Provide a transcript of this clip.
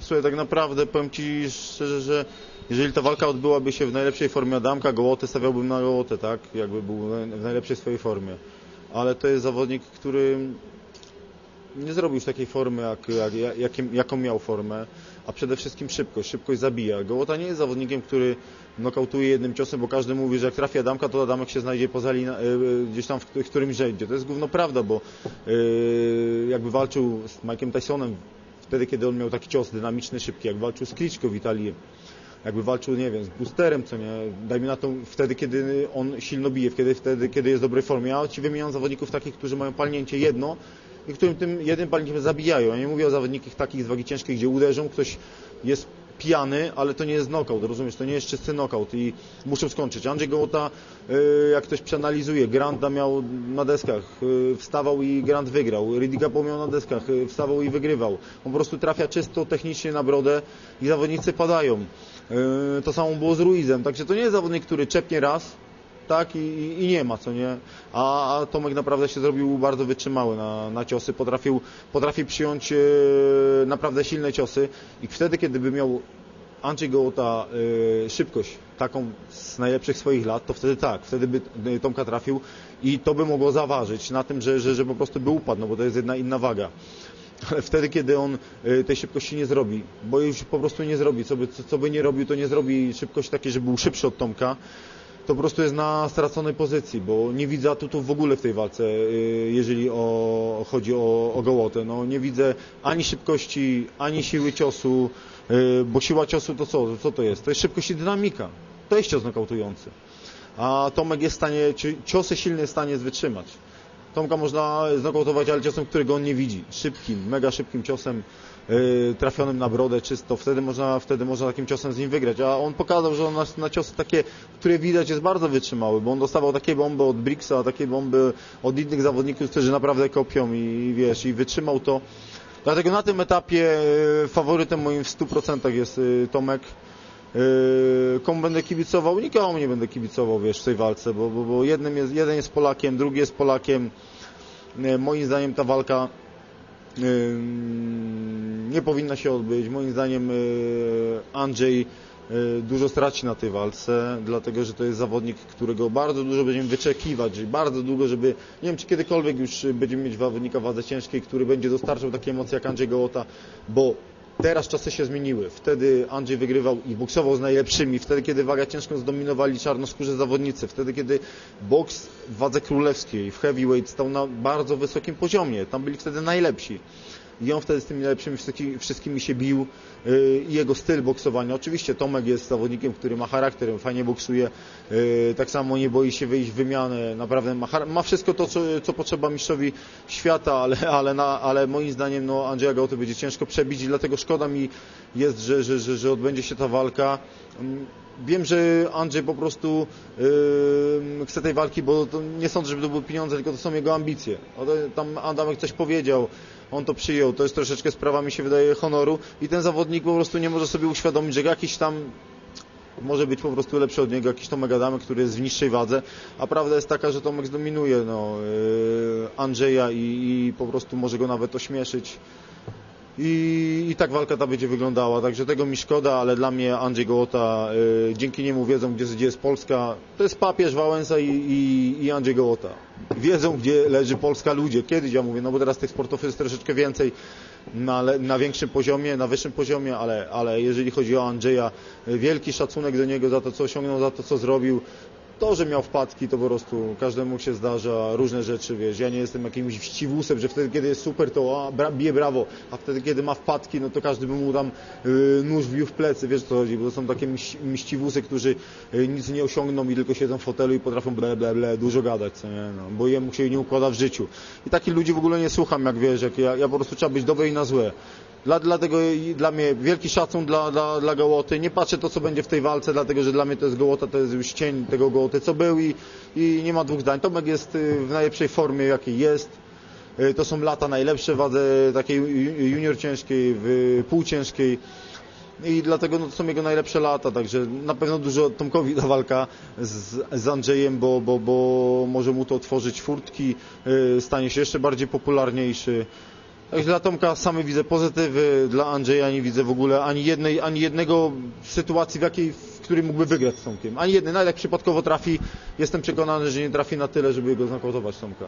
Słuchaj, tak naprawdę powiem Ci szczerze, że jeżeli ta walka odbyłaby się w najlepszej formie Adamka, Gołotę stawiałbym na Gołotę, tak? Jakby był w najlepszej swojej formie. Ale to jest zawodnik, który nie zrobił już takiej formy, jak, jak, jakim, jaką miał formę, a przede wszystkim szybkość. Szybkość zabija. Gołota nie jest zawodnikiem, który nokautuje jednym ciosem, bo każdy mówi, że jak trafi Adamka, to Adamek się znajdzie poza lina, y, y, gdzieś tam w, w którymś rzędzie. To jest gówno prawda, bo yy, jakby walczył z Mike'em Tysonem wtedy, kiedy on miał taki cios dynamiczny, szybki, jak walczył z Klitschko w Italii, jakby walczył, nie wiem, z Boosterem, co nie, dajmy na to wtedy, kiedy on silno bije, wtedy, wtedy kiedy jest w dobrej formie. Ja Ci wymieniam zawodników takich, którzy mają palnięcie jedno i którym tym jednym palnikiem zabijają. Ja nie mówię o zawodnikach takich z wagi ciężkiej, gdzie uderzą, ktoś jest pijany, ale to nie jest knockout, rozumiesz, to nie jest czysty knockout i muszą skończyć. Andrzej Gołota, y, jak ktoś przeanalizuje, Granta miał na deskach, y, wstawał i Grant wygrał, Ridigapo miał na deskach, y, wstawał i wygrywał. On po prostu trafia czysto technicznie na brodę i zawodnicy padają. To samo było z Ruizem, także to nie jest zawodnik, który czepnie raz, tak, i, i nie ma, co nie. A, a Tomek naprawdę się zrobił bardzo wytrzymały na, na ciosy, potrafił, potrafi przyjąć e, naprawdę silne ciosy i wtedy, kiedy by miał Andrzej Gołota e, szybkość taką z najlepszych swoich lat, to wtedy tak, wtedy by e, Tomka trafił i to by mogło zaważyć na tym, że, że, że po prostu by upadł, no bo to jest jedna inna waga. Ale wtedy, kiedy on e, tej szybkości nie zrobi, bo już po prostu nie zrobi, co by, co, co by nie robił, to nie zrobi szybkości takiej, żeby był szybszy od Tomka, to po prostu jest na straconej pozycji, bo nie widzę atutów w ogóle w tej walce, y, jeżeli o, chodzi o, o Gołotę. No, nie widzę ani szybkości, ani siły ciosu, y, bo siła ciosu to co? Co to jest? To jest szybkość i dynamika. To jest cios nokautujący. A Tomek jest w stanie, ciosy silny jest w stanie wytrzymać. Tomka można znokautować, ale ciosem, którego on nie widzi. Szybkim, mega szybkim ciosem, yy, trafionym na brodę czysto. Wtedy można, wtedy można takim ciosem z nim wygrać. A on pokazał, że on na, na ciosy takie, które widać jest bardzo wytrzymały, bo on dostawał takie bomby od Brixa, takie bomby od innych zawodników, którzy naprawdę kopią i wiesz, i wytrzymał to. Dlatego na tym etapie yy, faworytem moim w 100% jest yy, Tomek. Yy, komu będę kibicował? Nikomu nie będę kibicował, wiesz, w tej walce, bo, bo, bo jednym jest, jeden jest Polakiem, drugi jest Polakiem. Yy, moim zdaniem ta walka yy, nie powinna się odbyć. Moim zdaniem Andrzej dużo straci na tej walce, dlatego że to jest zawodnik, którego bardzo dużo będziemy wyczekiwać, bardzo długo, żeby, nie wiem czy kiedykolwiek już będziemy mieć zawodnika wadze ciężkiej, który będzie dostarczał takie emocje jak Andrzej Gołota, bo Teraz czasy się zmieniły. Wtedy Andrzej wygrywał i boksował z najlepszymi. Wtedy, kiedy wagę ciężką zdominowali czarnoskórzy zawodnicy. Wtedy, kiedy boks w wadze królewskiej, w heavyweight stał na bardzo wysokim poziomie. Tam byli wtedy najlepsi i on wtedy z tymi najlepszymi wszystkimi się bił y, i jego styl boksowania. Oczywiście Tomek jest zawodnikiem, który ma charakter, fajnie boksuje, y, tak samo nie boi się wyjść w wymianę, naprawdę ma, ma wszystko to, co, co, potrzeba mistrzowi świata, ale, ale, na, ale moim zdaniem no, Andrzeja Gauty będzie ciężko przebić i dlatego szkoda mi jest, że, że, że, że odbędzie się ta walka. Mm, wiem, że Andrzej po prostu yy, chce tej walki, bo nie sądzę, żeby to były pieniądze, tylko to są jego ambicje. Tam Adamek coś powiedział, on to przyjął. To jest troszeczkę sprawa, mi się wydaje, honoru i ten zawodnik po prostu nie może sobie uświadomić, że jakiś tam może być po prostu lepszy od niego jakiś Tomek Adamek, który jest w niższej wadze, a prawda jest taka, że Tomek zdominuje no, yy, Andrzeja i, i po prostu może go nawet ośmieszyć. I, I, tak walka ta będzie wyglądała. Także tego mi szkoda, ale dla mnie Andrzej Gołota, y, dzięki niemu wiedzą, gdzie, gdzie jest Polska. To jest papież Wałęsa i, i, i Andrzej Gołota. Wiedzą, gdzie leży Polska ludzie. Kiedyś ja mówię, no bo teraz tych sportów jest troszeczkę więcej na, na większym poziomie, na wyższym poziomie, ale, ale jeżeli chodzi o Andrzeja, wielki szacunek do niego za to, co osiągnął, za to, co zrobił to, że miał wpadki, to po prostu każdemu się zdarza różne rzeczy, wiesz, ja nie jestem jakimś wściwusem, że wtedy, kiedy jest super, to a, bra, bije brawo, a wtedy, kiedy ma wpadki, no to każdy by mu tam y, nóż wbił w plecy, wiesz co chodzi, bo to są takie mściwusy, którzy y, nic nie osiągną i tylko siedzą w fotelu i potrafią ble, ble, ble, dużo gadać, co nie, no, bo jemu się nie układa w życiu. I takich ludzi w ogóle nie słucham, jak wiesz, jak ja, ja po prostu trzeba być dobry i na złe. Dla, dlatego dla mnie wielki szacun dla, dla, dla Gołoty. Nie patrzę to, co będzie w tej walce, dlatego że dla mnie to jest Gołota, to jest już cień tego Gołoty, co był i, i nie ma dwóch zdań. Tomek jest y, w najlepszej formie, jakiej jest. Y, to są lata najlepsze wadze takiej junior ciężkiej, w półciężkiej i dlatego no, to są jego najlepsze lata, także na pewno dużo Tomkowi ta walka z, z Andrzejem, bo, bo, bo może mu to otworzyć furtki, yy, stanie się jeszcze bardziej popularniejszy. Dla Tomka same widzę pozytywy, dla Andrzeja nie widzę w ogóle ani jednej, ani jednego sytuacji, w jakiej, w której mógłby wygrać z Tomkiem. Ani jednej, nawet jak przypadkowo trafi, jestem przekonany, że nie trafi na tyle, żeby go znokautować Tomka.